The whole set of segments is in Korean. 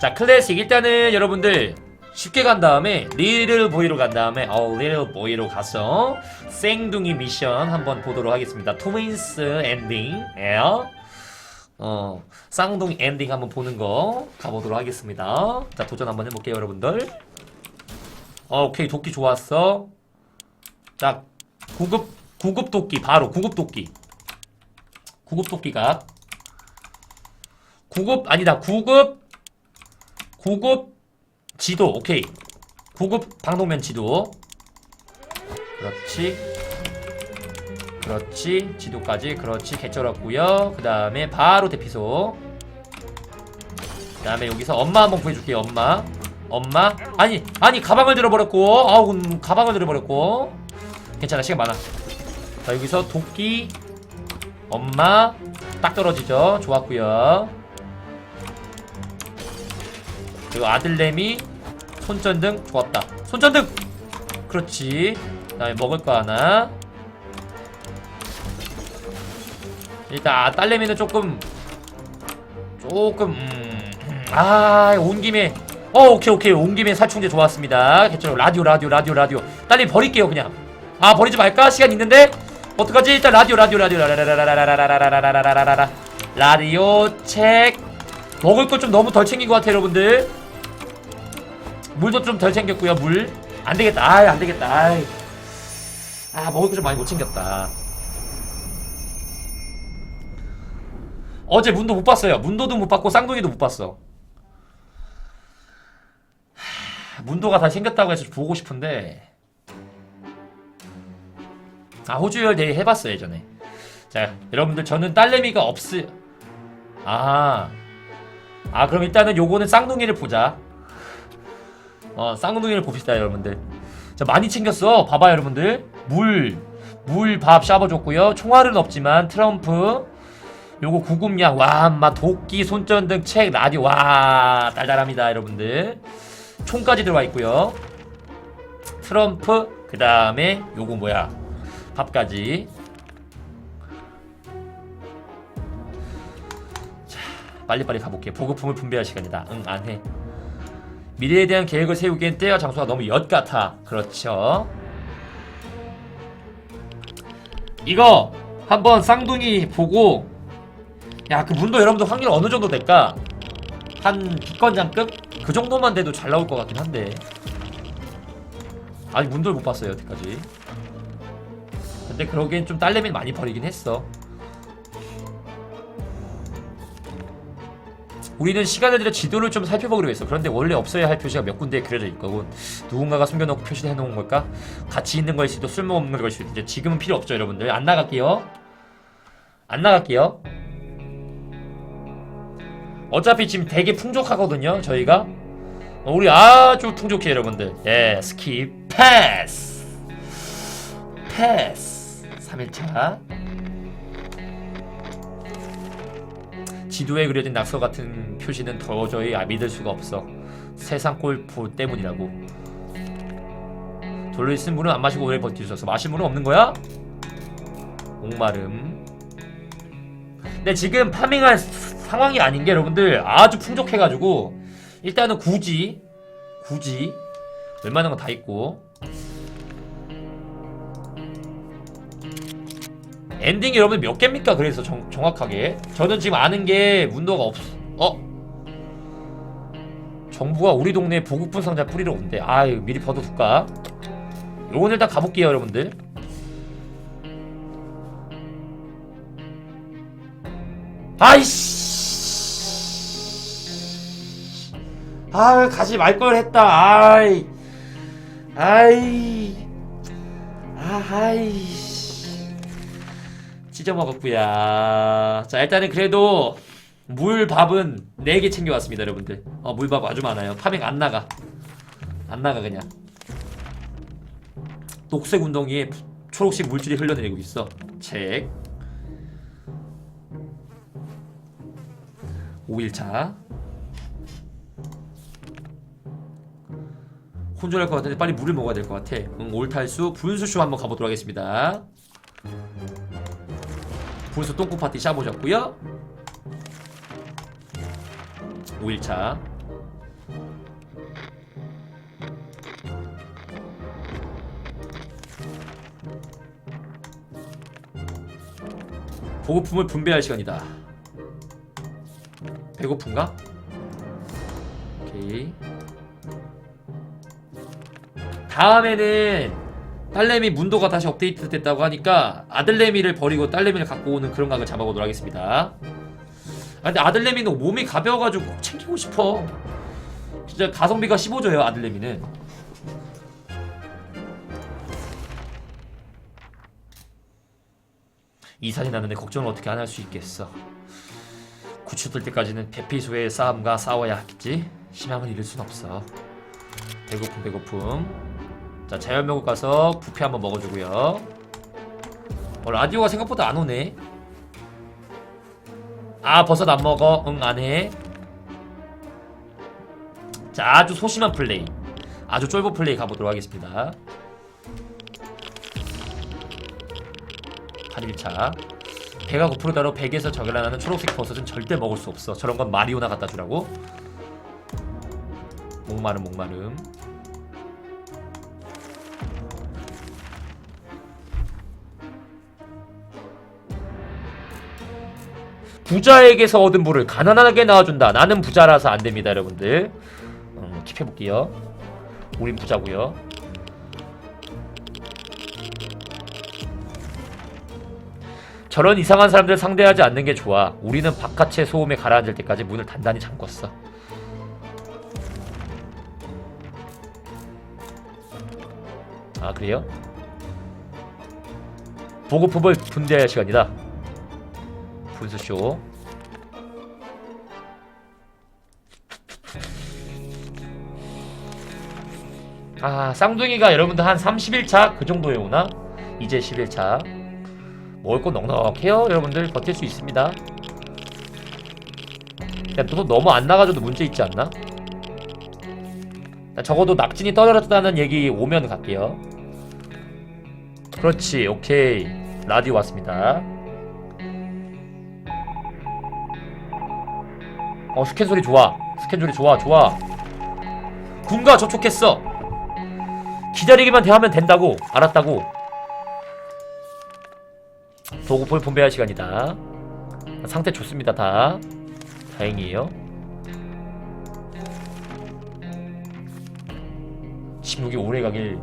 자 클래식 일단은 여러분들 쉽게 간 다음에 리를 보이로 간 다음에 어 리를 보이로 가서 생둥이 미션 한번 보도록 하겠습니다. 트윈스 엔딩 에어 어 쌍둥이 엔딩 한번 보는 거 가보도록 하겠습니다. 자 도전 한번 해볼게요 여러분들. 어 오케이 도끼 좋았어. 자 구급 구급 도끼 바로 구급 도끼 구급 도끼가 구급 아니다 구급 구급 지도 오케이. 구급 방독면 지도. 그렇지. 그렇지. 지도까지 그렇지. 개쩔었고요. 그 다음에 바로 대피소. 그 다음에 여기서 엄마 한번 구해줄게요 엄마. 엄마. 아니 아니 가방을 들어버렸고. 아우 음, 가방을 들어버렸고. 괜찮아 시간 많아. 자 여기서 도끼 엄마. 딱 떨어지죠. 좋았고요 그리고 아들내미 손전등 좋았다. 손전등! 그렇지. 그 다음에 먹을 거 하나. 일단 아, 딸내미는 조금 조금 음, 아온 김에. 어 오케이 오케이. 온 김에 살충제 좋았습니다. 괜찮아 라디오 라디오 라디오 라디오. 딸내미 버릴게요 그냥. 아 버리지 말까? 시간 있는데? 어떡하지? 일단 라디오 라디오 라디오. 라라라라라라라라라라라라라 라디오 책 먹을 걸좀 너무 덜 챙긴 것 같아 여러분들 물도 좀 덜 챙겼고요. 물. 안되겠다. 아이 안되겠다. 아이. 아 먹을 거 좀 많이 못 챙겼다. 어제 문도 못 봤어요. 문도도 못 봤고 쌍둥이도 못 봤어. 하, 문도가 다 챙겼다고 해서 보고 싶은데. 아 호주열 대회 해봤어 예전에. 자 여러분들 저는 딸내미가 없으 아. 아 그럼 일단은 요거는 쌍둥이를 보자 어 쌍둥이를 봅시다 여러분들. 자 많이 챙겼어. 봐봐 여러분들. 물 물 밥 샤버줬고요. 총알은 없지만 트럼프 요거 구급약 와마 도끼 손전등 책 라디오. 와 달달합니다 여러분들. 총까지 들어와 있고요. 트럼프 그 다음에 요거 뭐야? 밥까지. 자 빨리빨리 가볼게요. 보급품을 분배할 시간이다. 응 안해 미래에 대한 계획을 세우기엔 때와 장소가 너무 엿 같아. 그렇죠? 이거 한번 쌍둥이 보고 야 그 문도 여러분들 확률 어느 정도 될까? 한 기권장급? 그 정도만 돼도 잘 나올 것 같긴 한데. 아직 문도를 못 봤어요 여태까지. 근데 그러기엔 좀 딸내미는 많이 버리긴 했어 우리는 시간을 들여 지도를 좀 살펴보기로 했어. 그런데 원래 없어야 할 표시가 몇 군데에 그려져 있거든. 누군가가 숨겨놓고 표시해 놓은 걸까? 같이 있는 걸 수도 쓸모없는 걸 수도 이제 지금은 필요 없죠, 여러분들. 안 나갈게요. 안 나갈게요. 어차피 지금 되게 풍족하거든요, 저희가. 어, 우리 아주 풍족해, 여러분들. 예, 스킵, 패스. 패스. 3일차. 지도에 그려진 낙서 같은 표시는 도저히 아- 믿을 수가 없어. 세상 꼴보 때문이라고. 있은 물은 안 마시고 오래 없어. 마실 물은 없는 거야? 목마름. 근데 지금 파밍할 스- 상황이 아닌 게 여러분들 아주 풍족해가지고 일단은 굳이 굳이 웬만한 거 다 있고 엔딩이 여러분 몇 개입니까? 그래서 정, 정확하게 저는 지금 아는 게 문도가 없. 어? 정부가 우리 동네에 보급분 상자 뿌리러 온대. 아유 미리 벗어둘까? 요건 일단 가볼게요 여러분들. 아이씨. 아 가지 말 걸 했다. 아이. 아이. 아이씨. 찢어먹었구야. 자, 일단은 그래도 물 밥은 4개 챙겨왔습니다, 여러분들. 어, 물밥 아주 많아요. 파밍 안 나가. 안 나가, 그냥. 녹색 운동이에 초록색 물줄이 흘러내리고 있어. 책. 5일차. 혼쭐할 것 같은데 빨리 물을 먹어야 될 것 같아. 응, 올탈수 분수쇼 한번 가보도록 하겠습니다. 분수 똥꼬 파티 샤보셨고요 5일차. 보급품을 분배할 시간이다. 배고픈가? 오케이. 다음에는 딸내미 문도가 다시 업데이트 됐다고 하니까 아들내미를 버리고 딸내미를 갖고 오는 그런 각을 잡아보도록 하겠습니다. 아, 근데 아들내미는 몸이 가벼워가지고 꼭 챙기고 싶어. 진짜 가성비가 15조예요 아들내미는. 이산이 나는데 걱정을 어떻게 안 할 수 있겠어. 구출 뜰 때까지는 배피소의 싸움과 싸워야 하겠지. 희망을 잃을 순 없어. 배고픔 배고픔. 자 자연명국 가서 부페 한번 먹어주고요. 어, 라디오가 생각보다 안 오네. 아 버섯 안 먹어. 응 안 해. 자 아주 소심한 플레이. 아주 쫄보 플레이 가보도록 하겠습니다. 8일차 배가 고프르다로 백에서 적을라나는 초록색 버섯은 절대 먹을 수 없어 저런 건 마리오나 갖다 주라고 목마름 목마름 부자에게서 얻은 물을 가난하게 나와준다 나는 부자라서 안 됩니다 여러분들 음, 킵해볼게요 우린 부자고요 저런 이상한 사람들 상대하지 않는 게 좋아. 우리는 바깥의 소음에 가라앉을 때까지 문을 단단히 잠궜어. 아 그래요? 보급품을 분대할 시간이다. 분수쇼. 아 쌍둥이가 여러분들 한 30일차 그 정도에 오나? 이제 11차. 먹을 거 넉넉해요 여러분들 버틸 수 있습니다 그냥 또 너무 안 나가줘도 문제 있지 않나? 적어도 낙진이 떨어졌다는 얘기 오면 갈게요 그렇지 오케이 라디오 왔습니다 어 스캔 소리 좋아 스캔 소리 좋아 좋아 군가 접촉했어 기다리기만 대하면 된다고 알았다고 도구풀 분배할 시간이다. 상태 좋습니다, 다. 다행이에요. 16이 오래 가길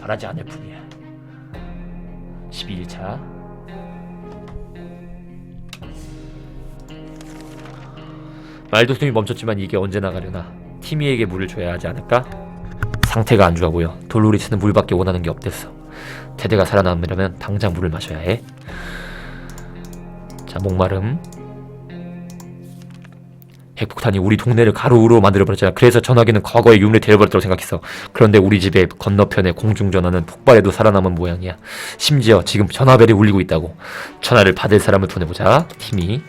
바라지 않을 뿐이야. 12일차. 말도숨이 멈췄지만 이게 언제 나가려나. 티미에게 물을 줘야 하지 않을까? 상태가 안 좋아고요. 돌로리스는 물밖에 원하는 게 없댔어. 대대가 살아남으려면 당장 물을 마셔야 해. 자, 목마름. 핵폭탄이 우리 동네를 가루로 만들어버렸잖아. 그래서 전화기는 과거의 유물이 되어버렸다고 생각했어. 그런데 우리 집의 건너편의 공중전화는 폭발에도 살아남은 모양이야. 심지어 지금 전화벨이 울리고 있다고. 전화를 받을 사람을 보내보자. 팀이.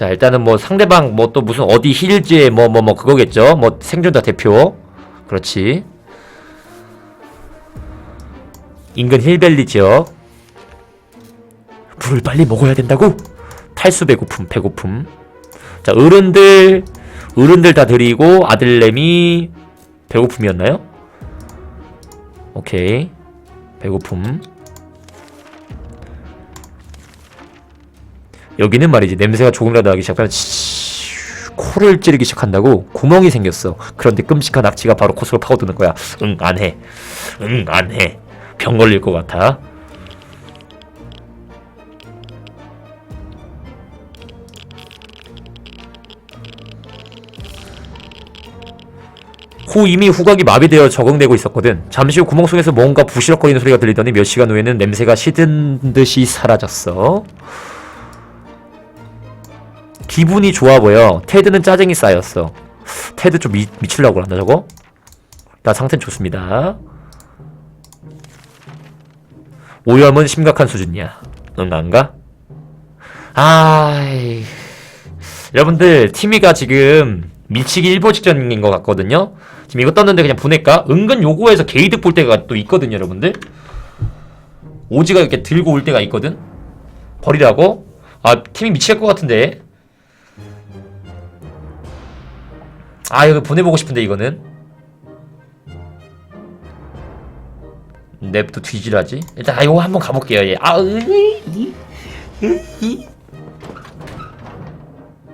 자 일단은 뭐 상대방 뭐 또 무슨 어디 힐즈의 뭐뭐 뭐 그거겠죠. 뭐 생존자 대표. 그렇지. 인근 힐벨리 지역. 물을 빨리 먹어야 된다고? 탈수 배고픔 배고픔. 자 어른들 어른들 다 드리고 아들내미 배고픔이었나요? 오케이. 배고픔 여기는 말이지 냄새가 조금이라도 나기 시작하면 치- 코를 찌르기 시작한다고 구멍이 생겼어. 그런데 끔찍한 악취가 바로 코속을 파고드는 거야. 응, 안 해. 응, 안 해. 병 걸릴 것 같아. 후 이미 후각이 마비되어 적응되고 있었거든. 잠시 후 구멍 속에서 뭔가 부시럭거리는 소리가 들리더니 몇 시간 후에는 냄새가 시든 듯이 사라졌어. 기분이 좋아 보여. 테드는 짜증이 쌓였어. 테드 좀 미, 미칠라고 그런다 저거? 나 상태는 좋습니다. 오염은 심각한 수준이야. 응 안가? 아이 여러분들 티미가 지금 밀치기 일보 직전인 것 같거든요. 지금 이거 떴는데 그냥 보낼까? 은근 요거에서 게이득 볼 때가 또 있거든요, 여러분들. 오지가 이렇게 들고 올 때가 있거든. 버리라고? 아 팀이 미칠 것 같은데. 아 이거 보내보고 싶은데 이거는 냅도 뒤질하지? 일단 아, 이거 한번 가볼게요. 예. 아, 으이, 이.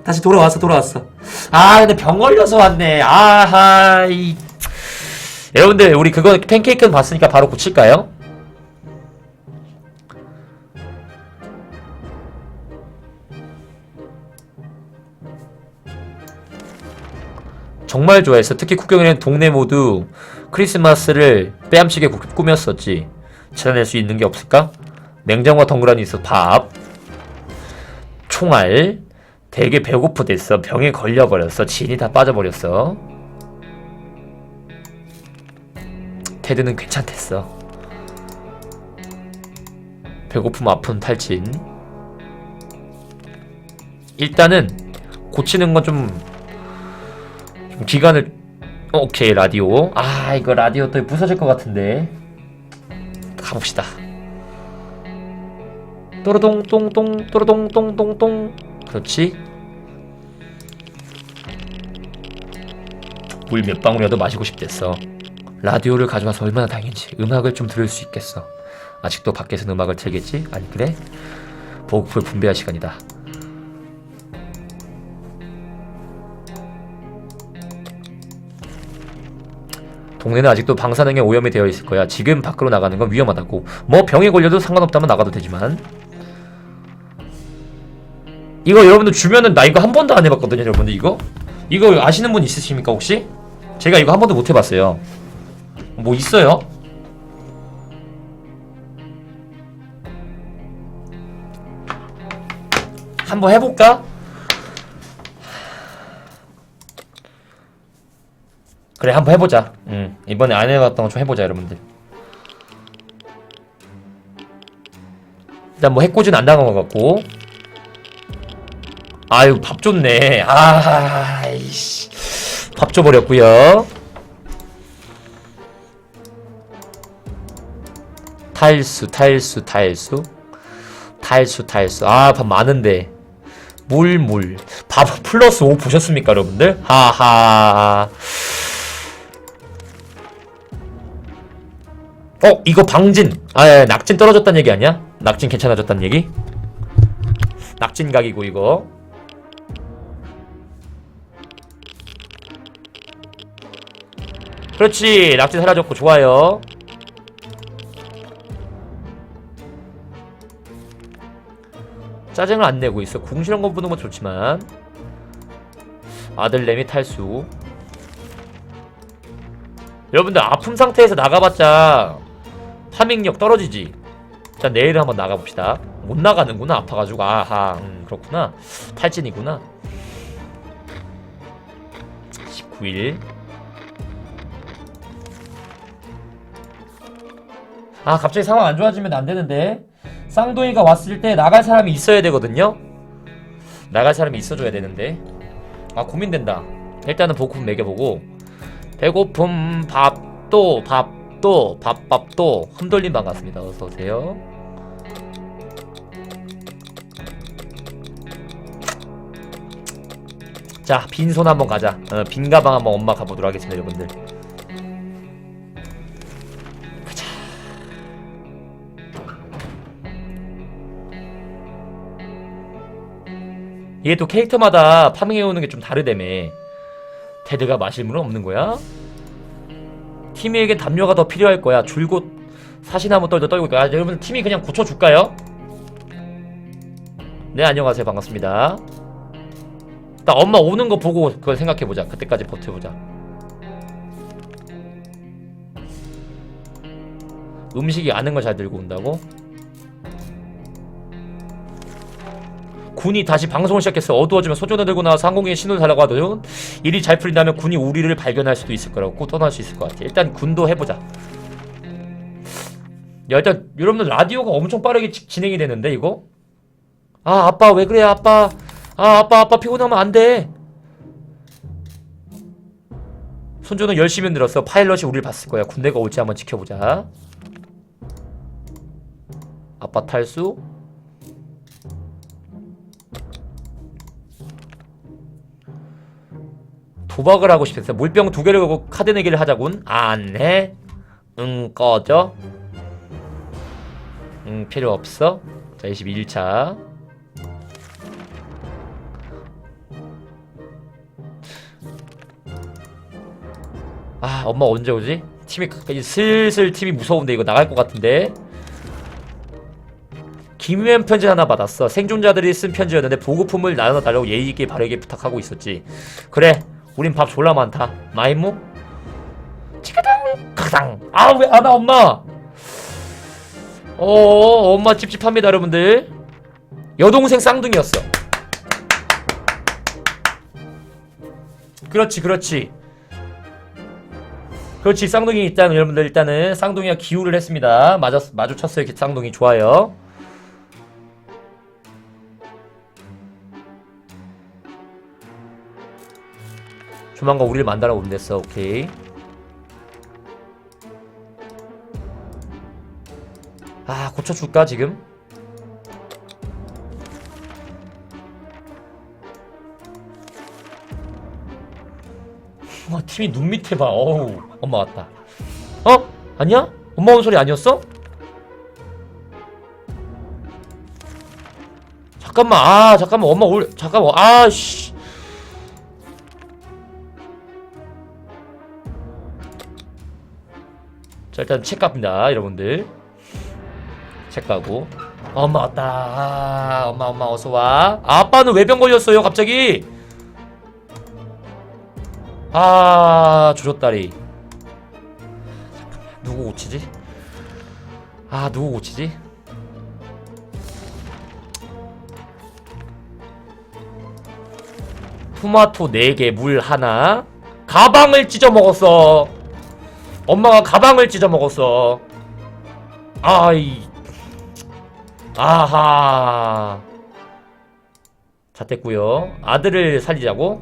다시 돌아왔어, 돌아왔어. 아, 근데 병 걸려서 왔네. 아하, 이. 여러분들, 우리 그거 팬케이크는 봤으니까 바로 고칠까요? 정말 좋아했어. 특히 국경이는 동네 모두 크리스마스를 구- 꾸몄었지. 찾아낼 수 있는 게 없을까? 냉장고와 덩그러니 있어. 밥, 총알. 되게 배고프댔어. 병에 걸려버렸어. 진이 다 빠져버렸어. 테드는 괜찮댔어. 배고픔, 아픈, 탈진. 일단은 고치는 건좀 기간을 어, 오케이 라디오. 아 이거 라디오 또 부서질 것 같은데. 가봅시다. 또르동 똥똥 또르동 똥똥똥. 그렇지. 물 몇 방울이라도 마시고 싶댔어. 라디오를 가져와서 얼마나 다행인지 음악을 좀 들을 수 있겠어. 아직도 밖에서 음악을 틀겠지? 아니 그래? 보급을 분배할 시간이다 동네는 아직도 방사능에 오염이 되어 있을 거야. 지금 밖으로 나가는 건 위험하다고. 뭐 병에 걸려도 상관없다면 나가도 되지만. 이거 여러분들 주면은 나 이거 한 번도 안 해봤거든요, 여러분들 이거. 이거 아시는 분 있으십니까 혹시? 제가 이거 한 번도 못 해봤어요. 뭐 있어요? 한번 해볼까? 그래 한번 해보자. 응 이번에 안 해봤던 거 좀 해보자 여러분들. 일단 뭐 해코지는 안 당한 것 같고. 아유 밥 줬네. 아이씨. 밥 줘버렸구요. 탈수 탈수 탈수. 탈수 탈수. 아 밥 많은데. 물물. 밥 플러스 5 보셨습니까 여러분들? 하하 어 이거 방진. 아 예, 낙진 떨어졌단 얘기 아니야? 낙진 괜찮아졌단 얘기? 낙진 각이고 이거. 그렇지 낙진 사라졌고 좋아요. 짜증을 안 내고 있어. 궁시렁 건 부는 건 좋지만. 아들 내미 탈수. 여러분들 아픔 상태에서 나가봤자 파밍력 떨어지지. 자 내일은 한번 나가봅시다. 못 나가는구나 아파가지고. 아하 음, 그렇구나. 탈진이구나. 19일. 아 갑자기 상황 안 좋아지면 안 되는데. 쌍둥이가 왔을 때 나갈 사람이 있어야 되거든요. 나갈 사람이 있어줘야 되는데. 아 고민된다. 일단은 복음 매겨보고. 배고픔 밥도 밥 도 밥밥도 흔들림 반갑습니다 어서 오세요. 자 빈손 한번 가자. 어, 빈 가방 한번 엄마 가보도록 하겠습니다 여러분들. 가자. 이게 또 캐릭터마다 파밍해 오는 게 좀 다르다며. 테드가 마실 물은 없는 거야? 팀에게 담요가 더 필요할 거야. 줄곧 사시나무 떨도 떨고 있고. 아, 여러분 팀이 그냥 고쳐줄까요? 네 안녕하세요 반갑습니다. 나 엄마 오는 거 보고 그걸 생각해보자. 그때까지 버텨보자. 음식이 아는 걸 잘 들고 온다고? 군이 다시 방송을 시작했어. 어두워지면 소전을 들고 나와서 항공기에 신호를 달라고 하더니 일이 잘 풀린다면 군이 우리를 발견할 수도 있을 거라고 꼭 떠날 수 있을 것 같아. 일단 군도 해보자. 야 일단 여러분들 라디오가 엄청 빠르게 지- 진행이 되는데 이거? 아 아빠 왜 그래 아빠 아 아빠 아빠 피곤하면 안 돼. 손주는 열심히 늘었어. 파일럿이 우리를 봤을 거야. 군대가 올지 한번 지켜보자. 아빠 탈수. 도박을 하고 싶었어. 물병 두 개를 갖고 카드 내기를 하자군. 안 해. 응 꺼져. 음 필요 없어 자 21차 아 엄마 언제 오지? 팀이 이제 슬슬 팀이 무서운데 이거 나갈 것 같은데 김유엔 편지 하나 받았어 생존자들이 쓴 편지였는데 보급품을 나눠달라고 예의 있게 바르게 부탁하고 있었지 그래 우린 밥 졸라 많다. 마이무? 치카당 카당. 아 왜 안 와 엄마! 어 엄마 찝찝합니다 여러분들. 여동생 쌍둥이였어. 그렇지 그렇지. 그렇지 쌍둥이 일단 여러분들 일단은 쌍둥이가 기우를 했습니다. 맞았 마주쳤어요 쌍둥이. 좋아요 조만간 우리를 만나러 온댔어 오케이 아 고쳐줄까 지금? 와 팀이 눈 밑에 봐 어우 엄마 왔다 어? 아니야? 엄마 온 소리 아니었어? 잠깐만 아 잠깐만 엄마 올 잠깐만 아씨 자 일단 책 갑니다 여러분들. 책 가고. 엄마 왔다. 아, 엄마 엄마 어서와. 아빠는 왜병 걸렸어요 갑자기. 아 조졌다리. 누구 고치지? 아 누구 고치지? 토마토 4개 물 하나. 가방을 찢어 먹었어 엄마가 가방을 찢어 먹었어. 아이. 아하. 자 됐고요. 아들을 살리자고.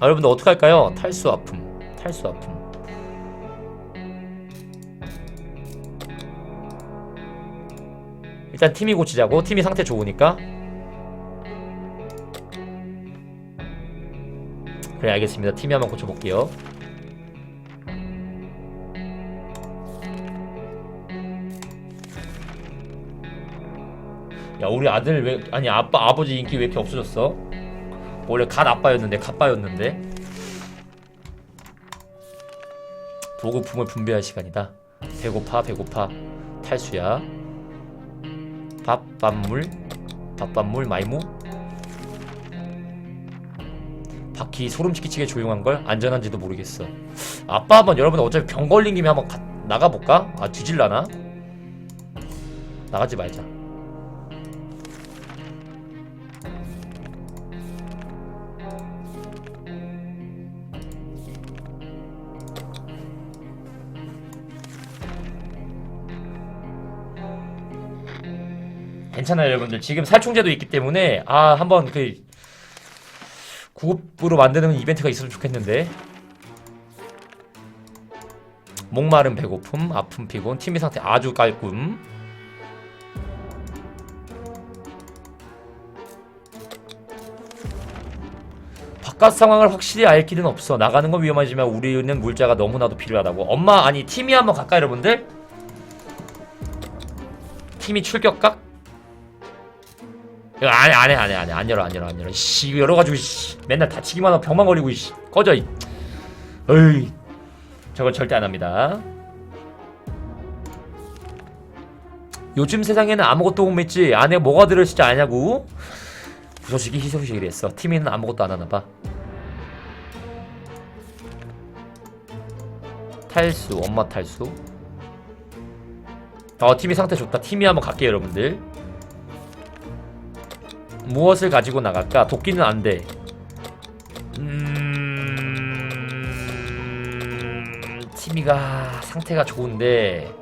아, 여러분들 어떻게 할까요? 탈수 아픔. 탈수 아픔. 일단 팀이 고치자고. 팀이 상태 좋으니까. 그래 알겠습니다. 팀이 한번 고쳐볼게요. 야 우리 아들 왜 아니 아빠 아버지 인기 왜 이렇게 없어졌어? 원래 갓 아빠였는데 갓빠였는데? 보급품을 분배할 시간이다. 배고파 배고파. 탈수야. 밥 밥물 밥밥물 마이무? 바퀴 소름 끼치게 조용한 걸 안전한지도 모르겠어. 아빠 한번 여러분 어차피 병 걸린 김에 한번 가, 나가볼까? 아 뒤질라나? 나가지 말자 괜찮아요 여러분들. 지금 살충제도 있기 때문에 아 한번 그 구급으로 만드는 이벤트가 있으면 좋겠는데. 목마른 배고픔 아픔 피곤 팀의 상태 아주 깔끔. 바깥 상황을 확실히 알 길은 없어. 나가는 건 위험하지만 우리는 물자가 너무나도 필요하다고. 엄마 아니 팀이 한번 갈까 여러분들? 팀이 출격각 이거 안해 안해 안해 안해. 안 열어 안 열어 안 열어. 씨 이거 열어가지고 씨. 맨날 다치기만 하고 병만 걸리고 씨. 꺼져 이. 어이. 저건 절대 안 합니다. 요즘 세상에는 아무것도 못 믿지? 안에 뭐가 들어있을지 아냐고? 부서지기 희소식이 했어. 팀이는 아무것도 안 하나봐. 탈수 엄마 탈수. 어 팀이 상태 좋다. 팀이 한번 갈게요 여러분들 무엇을 가지고 나갈까? 도끼는 안 돼. 음... 티미가 상태가 좋은데